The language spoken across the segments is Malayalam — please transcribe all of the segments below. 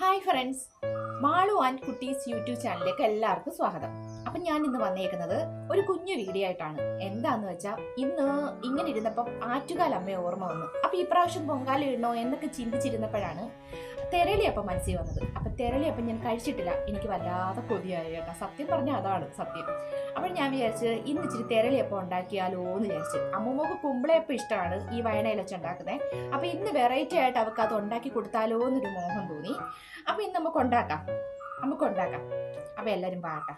Hi friends Malu and Kutties YouTube ചാനലിലേക്ക് എല്ലാവർക്കും സ്വാഗതം. അപ്പം ഞാൻ ഇന്ന് വന്നേക്കുന്നത് ഒരു കുഞ്ഞു വീഡിയോ ആയിട്ടാണ്. എന്താന്ന് വെച്ചാൽ ഇന്ന് ഇങ്ങനെ ഇരുന്നപ്പം ആറ്റുകാൽ അമ്മയെ ഓർമ്മ വന്നു. അപ്പം ഈ പ്രാവശ്യം പൊങ്കാല ഇടണോ എന്നൊക്കെ ചിന്തിച്ചിരുന്നപ്പോഴാണ് തെരളിയപ്പം മനസ്സിൽ വന്നത്. അപ്പം തെരളിയപ്പം ഞാൻ കഴിച്ചിട്ടില്ല. എനിക്ക് വല്ലാതെ കൊതിയായി കേട്ടോ. സത്യം പറഞ്ഞാൽ അതാണ് സത്യം. അപ്പോൾ ഞാൻ വിചാരിച്ച് ഇന്ന് ഇച്ചിരി തെരളിയപ്പം ഉണ്ടാക്കിയാലോ എന്ന് വിചാരിച്ചു. അമ്മമ്മക്ക് കുമ്പളയപ്പം ഇഷ്ടമാണ് ഈ വയണയിൽ ഉണ്ടാക്കുന്നത് അപ്പോൾ ഇന്ന് വെറൈറ്റി ആയിട്ട് അവർക്ക് അത് ഉണ്ടാക്കി കൊടുത്താലോ എന്നൊരു മോഹം തോന്നി. അപ്പോൾ ഇന്ന് നമുക്ക് ഉണ്ടാക്കാം. നമുക്ക് ഉണ്ടാക്കാം. അപ്പോൾ എല്ലാരും പാട്ടാ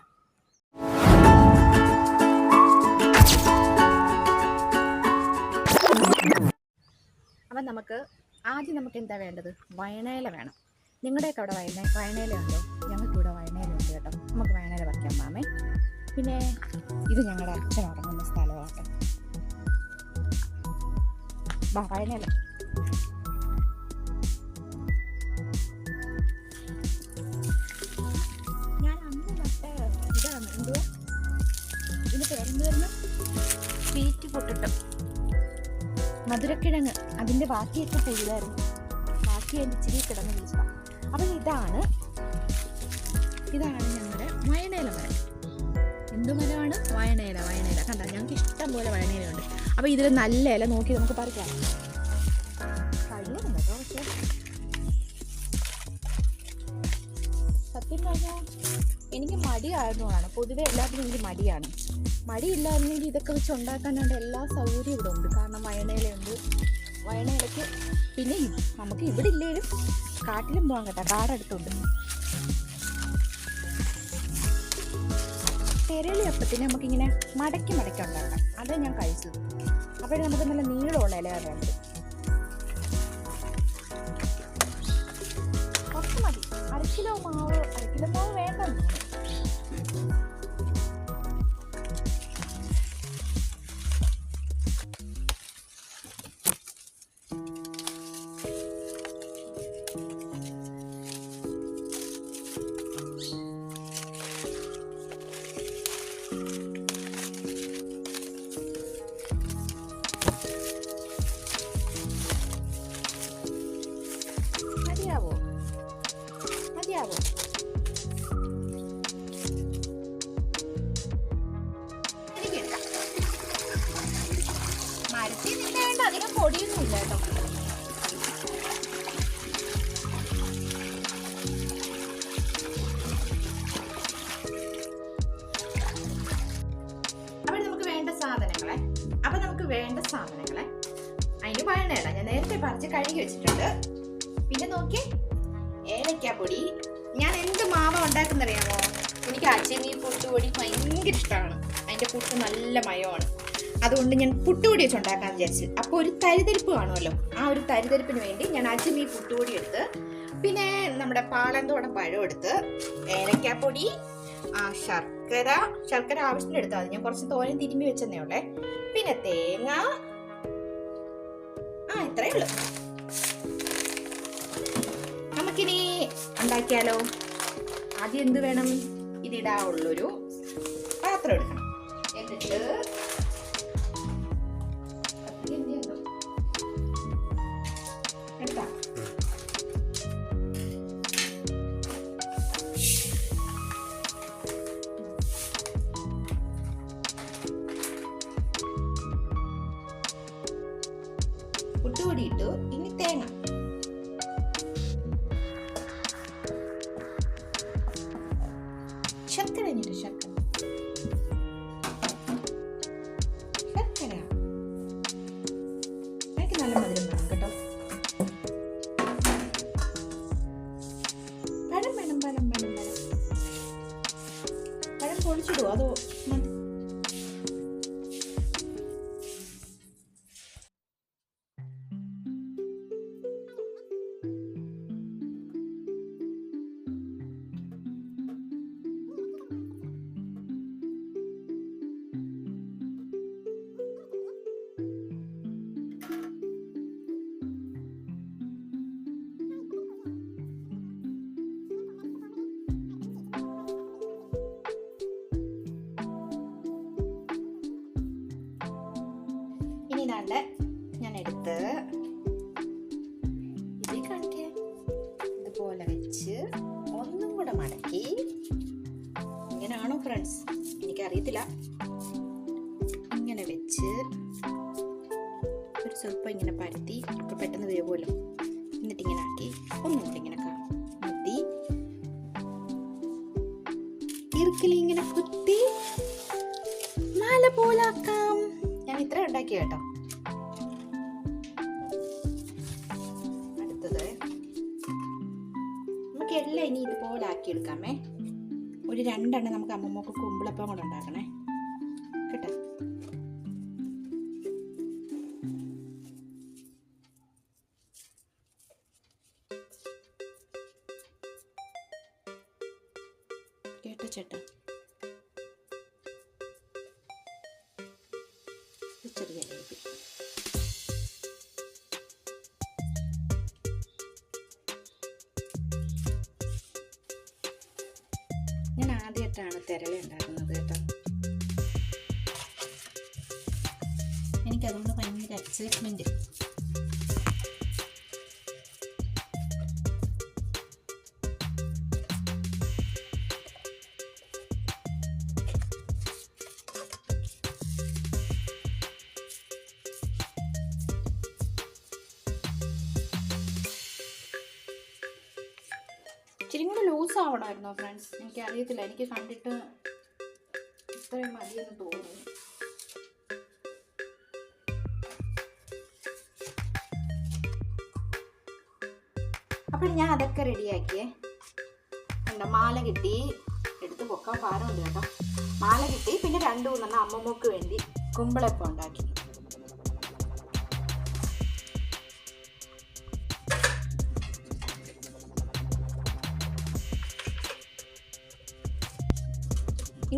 അപ്പം നമുക്ക് ആദ്യം നമുക്ക് എന്താ വേണ്ടത്? വയനയില വേണം. നിങ്ങളുടെയൊക്കെ അവിടെ വയന വയനയില ഉണ്ടോ? ഞങ്ങൾക്ക് ഇവിടെ വയനയില ഉണ്ട് കേട്ടോ. നമുക്ക് വയണയില വയ്ക്കാം മാമേ. പിന്നെ ഇത് ഞങ്ങളുടെ അച്ഛൻ ഉറങ്ങുന്ന സ്ഥലമാണ് വയണയില വരുന്ന സ്വീറ്റ് പൊട്ടിട്ടം മധുരക്കിഴങ്ങ് അതിന്റെ ബാക്കിയൊക്കെ ചെയ്തായിരുന്നു ബാക്കി അതിന്റെ ഇച്ചിരി കിടന്ന് വിളിച്ചതാണ് അപ്പം ഇതാണ് ഇതാണ് ഞങ്ങളുടെ വയനേല മരം. എന്ത് മരമാണ്? വയനേല വയനേല കണ്ട? ഞങ്ങൾക്ക് ഇഷ്ടം പോലെ വയനേലുണ്ട് അപ്പോൾ ഇതിൽ നല്ല ഇല നോക്കി നമുക്ക് പറിക്കാം. കഴിയുന്നുണ്ടോ പക്ഷേ. സത്യം പറഞ്ഞാൽ എനിക്ക് മടിയായിരുന്നതാണ് പൊതുവെ എല്ലാത്തിനും എനിക്ക് മടിയാണ്. മടിയില്ലായിരുന്നെങ്കിൽ ഇതൊക്കെ വെച്ച് ഉണ്ടാക്കാനുള്ള എല്ലാ സൗകര്യവും ഇവിടെ ഉണ്ട്. കാരണം വയണയിലുണ്ട് വയനയിലൊക്കെ പിന്നെ നമുക്ക് ഇവിടെ ഇല്ലേലും കാട്ടിലും പോകാൻ കേട്ടോ കാടടുത്തുണ്ട് തെരളി അപ്പത്തിന് നമുക്കിങ്ങനെ മടക്കി മടക്കി ഉണ്ടാക്കാം അതാ ഞാൻ കഴിച്ചത്. അപ്പോഴും നമുക്ക് നല്ല നീളമുള്ള ഇലയാണ് വേണ്ടത് കുറച്ച് മതി. അര കിലോ മാവ് അര മാവ് വേണ്ടെന്ന് വെച്ചിട്ടുണ്ട്. പിന്നെ നോക്കി. ഏലക്കാപ്പൊടി ഞാൻ എന്ത് മാവ ഉണ്ടാക്കുന്നറിയാമോ? എനിക്ക് അച്ചമീ പുട്ടുപൊടി ഭയങ്കര ഇഷ്ടമാണ്. അതിന്റെ പുട്ട് നല്ല മയമാണ്. അതുകൊണ്ട് ഞാൻ പുട്ടുപൊടി വെച്ച് ഉണ്ടാക്കാൻ വിചാരിച്ചു. അപ്പോൾ ഒരു തരിതരിപ്പ് കാണുമല്ലോ. ആ ഒരു തരിതരിപ്പിന് വേണ്ടി ഞാൻ അച്ചമീ പുട്ടുപൊടി എടുത്ത് പിന്നെ നമ്മുടെ പാളന്തോടം പഴം എടുത്ത് ഏലക്കാപ്പൊടി ആ ശർക്കര ശർക്കര ആവശ്യത്തിന് എടുത്താൽ മതി. ഞാൻ കുറച്ച് തോരൻ തിരുമ്പി വെച്ചെന്നേ ഉള്ളേ. പിന്നെ തേങ്ങ. ആ ഇത്രയേ ഉള്ളൂ. നമുക്കിനി ഉണ്ടാക്കിയാലോ? ആദ്യം എന്ത് വേണം? ഇതിടാനുള്ളൊരു പാത്രം എടുക്കണം. എന്നിട്ട് ഇതാണ്ട് ഞാൻ എടുത്ത് ഇതുപോലെ വെച്ച് ഒന്നും കൂടെ മടക്കി. ഇങ്ങനെയാണോ ഫ്രണ്ട്സ് എനിക്കറിയത്തില്ല. ഇങ്ങനെ വെച്ച് ഒരു സ്വല്പം ഇങ്ങനെ പരത്തി ഇപ്പം പെട്ടെന്ന് വരുമല്ലോ എന്നിട്ട് ഇങ്ങനെ ആക്കി ഒന്നും കൂടെ ഇങ്ങനെ കുത്തി ഇറുക്കിൽ ഇങ്ങനെ കുത്തി. മാല പോലാക്കാം. ഞാൻ ഇത്ര ഉണ്ടാക്കി കേട്ടോ. എല്ലാം ഇനി ഇതുപോലെ ആക്കി എടുക്കാമേ ഒരു രണ്ടെണ്ണം നമുക്ക് അമ്മമ്മക്ക് കുമ്പിളപ്പം കൂടെ ഉണ്ടാക്കണേ. കേട്ടോ? കേട്ടോ ചേട്ടാ? ചെറിയ ലേബി ആദ്യമായിട്ടാണ് തിരള ഉണ്ടാക്കുന്നത് കേട്ടോ. എനിക്കതുകൊണ്ട് ഭയങ്കര എക്സൈറ്റ്മെന്റ് ലൂസ് ആവണമായിരുന്നോ ഫ്രണ്ട്സ് എനിക്ക് അറിയത്തില്ല എനിക്ക് കണ്ടിട്ട് ഇത്രയും മതിയെന്ന് തോന്നുന്നു. അപ്പോൾ ഞാൻ അതൊക്കെ റെഡിയാക്കിയേ. എന്താ മാല കിട്ടി. എടുത്ത് പൊക്കാൻ ഭാരമുണ്ട് കേട്ടോ. മാല കിട്ടി പിന്നെ രണ്ടു മൂന്നെണ്ണം അമ്മമ്മക്ക് വേണ്ടി കുമ്പളപ്പം ഉണ്ടാക്കി.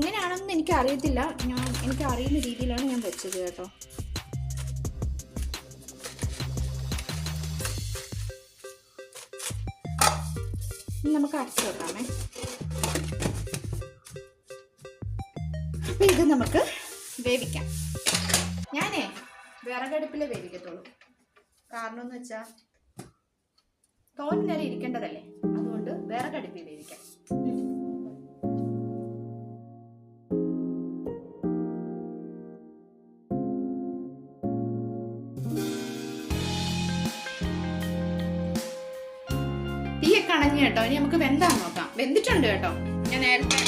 ഇങ്ങനെയാണെന്ന് എനിക്ക് അറിയത്തില്ല ഞാൻ എനിക്ക് അറിയുന്ന രീതിയിലാണ് ഞാൻ വെച്ചത് കേട്ടോ. നമുക്ക് അടച്ചു വെക്കാമേ. അപ്പൊ ഇത് നമുക്ക് വേവിക്കാം. ഞാനേ വിറകടുപ്പിൽ വേവിക്കത്തുള്ളൂ. കാരണം എന്ന് വെച്ചാൽ തോന്നി നേരം ഇരിക്കേണ്ടതല്ലേ? അതുകൊണ്ട് വിറകടുപ്പിൽ വേവിക്കാം. തീയൊക്കെ അണഞ്ഞു കേട്ടോ. ഇനി നമുക്ക് വെന്താന്ന് നോക്കാം. വെന്തിട്ടുണ്ട് കേട്ടോ. ഞാൻ നേരത്തെ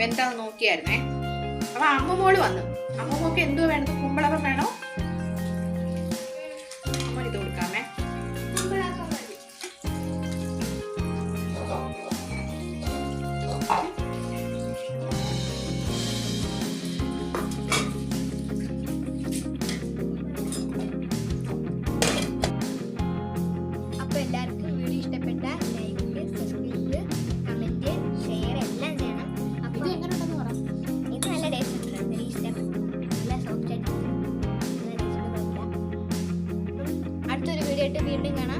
വെന്താന്ന് നോക്കിയായിരുന്നേ. അപ്പൊ അമ്മമോൾ വന്നു. അമ്മമ്മക്ക് എന്തോ വേണം കുമ്പളപ്പം വേണോ? വീഡിയോ വീണ്ടും കാണാം.